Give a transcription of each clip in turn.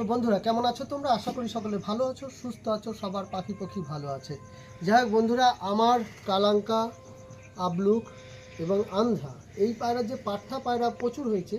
তো বন্ধুরা, কেমন আছো তোমরা? আশা করি সকলে ভালো আছো, সুস্থ আছো, সবার পাখি পক্ষী ভালো আছে। যাই হোক বন্ধুরা, আমার কালাঙ্কা, আবলুক এবং আন্ধা এই পায়রা যে পাঠা পায়রা প্রচুর হয়েছে,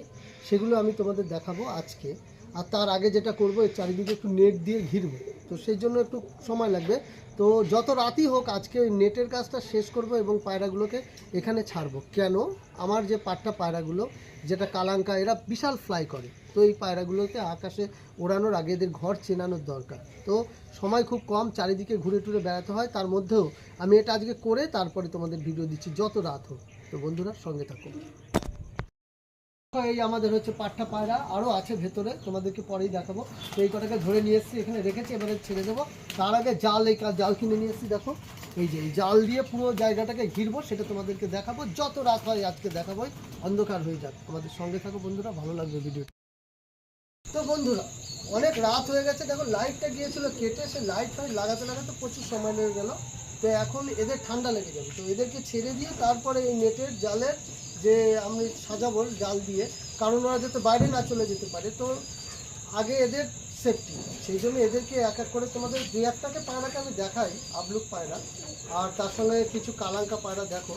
সেগুলো আমি তোমাদের দেখাবো আজকে। আর তার আগে যেটা করব চারিদিকে একটু নেট দিয়ে ঘিরবো। তো সেই জন্য একটু সময় লাগবে। তো যত রাতই হোক আজকে ওই নেটের কাজটা শেষ করব এবং পায়রাগুলোকে এখানে ছাড়বো। কেন? আমার যে পাট্টা পায়রাগুলো, যেটা কালাঙ্কা, এরা বিশাল ফ্লাই করে। তো এই পায়রাগুলোকে আকাশে ওড়ানোর আগে এদের ঘর চেনানোর দরকার। তো সময় খুব কম, চারিদিকে ঘুরে টুরে বেড়াতে হয়। তার মধ্যেও আমি এটা আজকে করে তারপরে তোমাদের ভিডিও দিচ্ছি, যত রাত হোক। তো বন্ধুরা, সঙ্গে থাকো। এই আমাদের হচ্ছে পাট্টা পায়রা আরও আছে ভেতরে, তোমাদেরকে পরেই দেখাবো। এই কটাকে ধরে নিয়ে এসেছি, এখানে রেখেছি, এবারে ছেড়ে দেবো। তার আগে জাল, এই জাল কিনে নিয়ে এসেছি, দেখো। এই যে এই জাল দিয়ে পুরো জায়গাটাকে ঘিরবো, সেটা তোমাদেরকে দেখাবো। যত রাত হয় আজকে দেখাবো, অন্ধকার হয়ে যাক। আমাদের সঙ্গে থাকো বন্ধুরা, ভালো লাগবে ভিডিও তো বন্ধুরা, অনেক রাত হয়ে গেছে, দেখো লাইটটা গিয়েছিল, কেটে সে লাইট ফাইট লাগাতে লাগাতে প্রচুর সময় লেগে গেল। তো এখন এদের ঠান্ডা লেগে যাবে। তো এদেরকে ছেড়ে দিয়ে তারপরে এই নেটের জালের যে আমি সাজাবো জাল দিয়ে, কারণ ওরা যাতে বাইরে না চলে যেতে পারে, তো আগে এদের সেফটি সেই জন্য এদেরকে এক এক করে তোমাদের দুই একটাকে পায়রাকে আমি দেখাই, আবলুক পায়রা। আর তার সঙ্গে কিছু কালাঙ্কা পায়রা দেখো।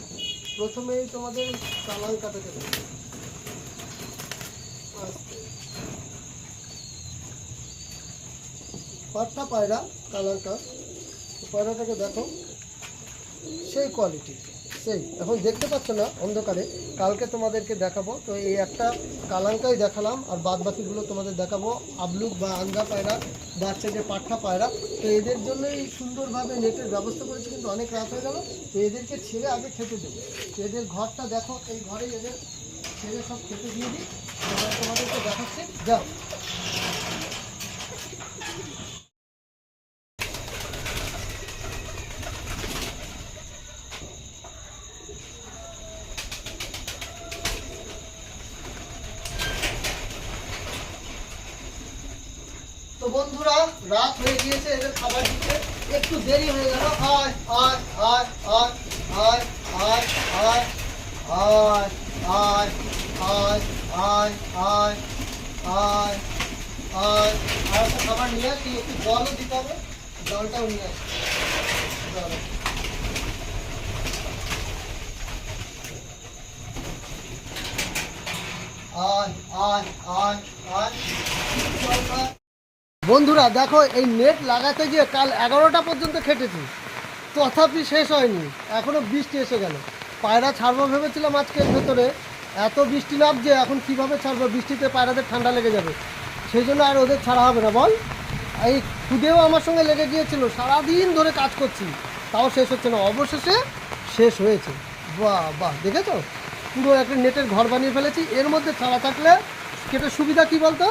প্রথমেই তোমাদের কালাঙ্কাটাকে দেখো। পাট্টা পায়রা, কালাঙ্কা। পায়রাটাকে দেখো। সেই কোয়ালিটি সেই এখন দেখতে পাচ্ছ না, অন্ধকারে। কালকে তোমাদেরকে দেখাবো। তো এই একটা কালাঙ্কাই দেখালাম, আর বাদ বাকিগুলো তোমাদের দেখাবো। আবলুক বা আন্দা পায়রা বা হচ্ছে যে পাঠা পায়রা। তো এদের জন্যই সুন্দরভাবে নেটের ব্যবস্থা করেছি, কিন্তু অনেক রাত হয়ে গেল। তো এদেরকে ছেড়ে আগে খেতে দেবো। এদের ঘরটা দেখো, এই ঘরেই এদের ছেড়ে সব খেতে দিয়ে দিই। তোমাদেরকে দেখাচ্ছি। যাও। তো বন্ধুরা রাত হয়ে গিয়েছে এদের খাবার দিতে একটু দেরি হয়ে গেল আয় আয় আয় আয় আয় আয় আয় আয় আয় আয় আয় আয় আয় আয় আর একটা খাবার নিয়ে আসি একটু জলও দিতে হবে জলটাও নিয়ে আসি জল। আয় আয় আয় আয় জল খায়। বন্ধুরা, দেখো, এই নেট লাগাতে গিয়ে কাল এগারোটা পর্যন্ত খেটেছি। তথাপি শেষ হয়নি। এখনও বৃষ্টি এসে গেল। পায়রা ছাড়বো ভেবেছিলাম আজকের ভেতরে। এত বৃষ্টি নামছে এখন কীভাবে ছাড়বো? বৃষ্টিতে পায়রাদের ঠান্ডা লেগে যাবে। সেই জন্য আর ওদের ছাড়া হবে না। বল। এই খুদেও আমার সঙ্গে লেগে গিয়েছিল। সারাদিন ধরে কাজ করছি। তাও শেষ হচ্ছে না। অবশেষে শেষ হয়েছে। বাহ বাহ। দেখেছ? পুরো একটা নেটের ঘর বানিয়ে ফেলেছি। এর মধ্যে ছাড়া থাকলে কেটে সুবিধা কি বলতো?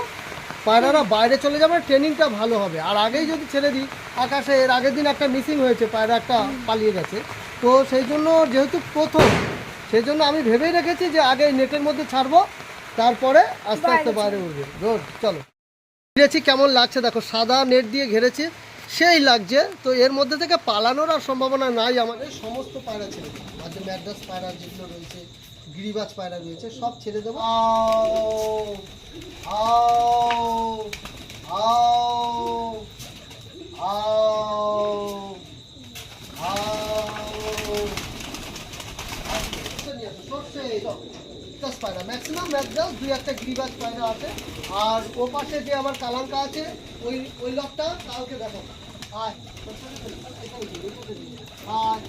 পায়রারা বাইরে চলে যাবে ট্রেনিংটা ভালো হবে। আর আগেই যদি ছেড়ে দিই আকাশে এর আগের দিন একটা মিসিং হয়েছে পায়রা একটা পালিয়ে গেছে। তো সেই জন্য যেহেতু প্রথম সেই জন্য আমি ভেবেই রেখেছি যে আগে নেটের মধ্যে ছাড়বো তারপরে আস্তে আস্তে বাইরে উঠবে গুড চলো। ঘিরেছি কেমন লাগছে দেখো সাদা নেট দিয়ে ঘিরেছি সেই লাগছে। তো এর মধ্যে থেকে পালানোর আর সম্ভাবনা নাই আমাদের সমস্ত পায়রা ছেড়ে যে ম্যাড্রাস পায়রা যেগুলো রয়েছে গিরিবাজ পায়রা রয়েছে সব ছেড়ে দেবো। আও আও আও আও আও। পায়রা ম্যাক্সিমাম দুই একটা গিরিবাজ পায়রা আছে। আর ও পাশে যে আমার কালাঙ্কা আছে ওই ওই লকটা কালকে দেখো। আয় আয়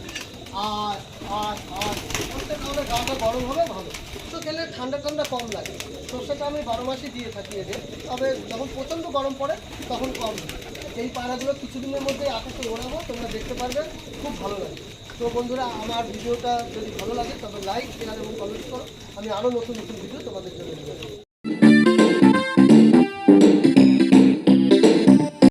আয় আয় আয় সর্ষে খাওয়ালে গাটা গরম হবে, ভালো। তো খেলে ঠান্ডা ঠান্ডা কম লাগে। সর্ষেটা আমি বারো মাসই দিয়ে থাকি এদের। তবে যখন প্রচণ্ড গরম পড়ে, তখন কম। এই পায়রাগুলো কিছুদিনের মধ্যে আকাশে ওড়াবো, তোমরা দেখতে পারবে। খুব ভালো লাগে। তো বন্ধুরা, আমার ভিডিওটা যদি ভালো লাগে, তবে লাইক শেয়ার এবং কমেন্ট করো। আমি আরও নতুন নতুন ভিডিও তোমাদের জন্য নিয়ে আসব।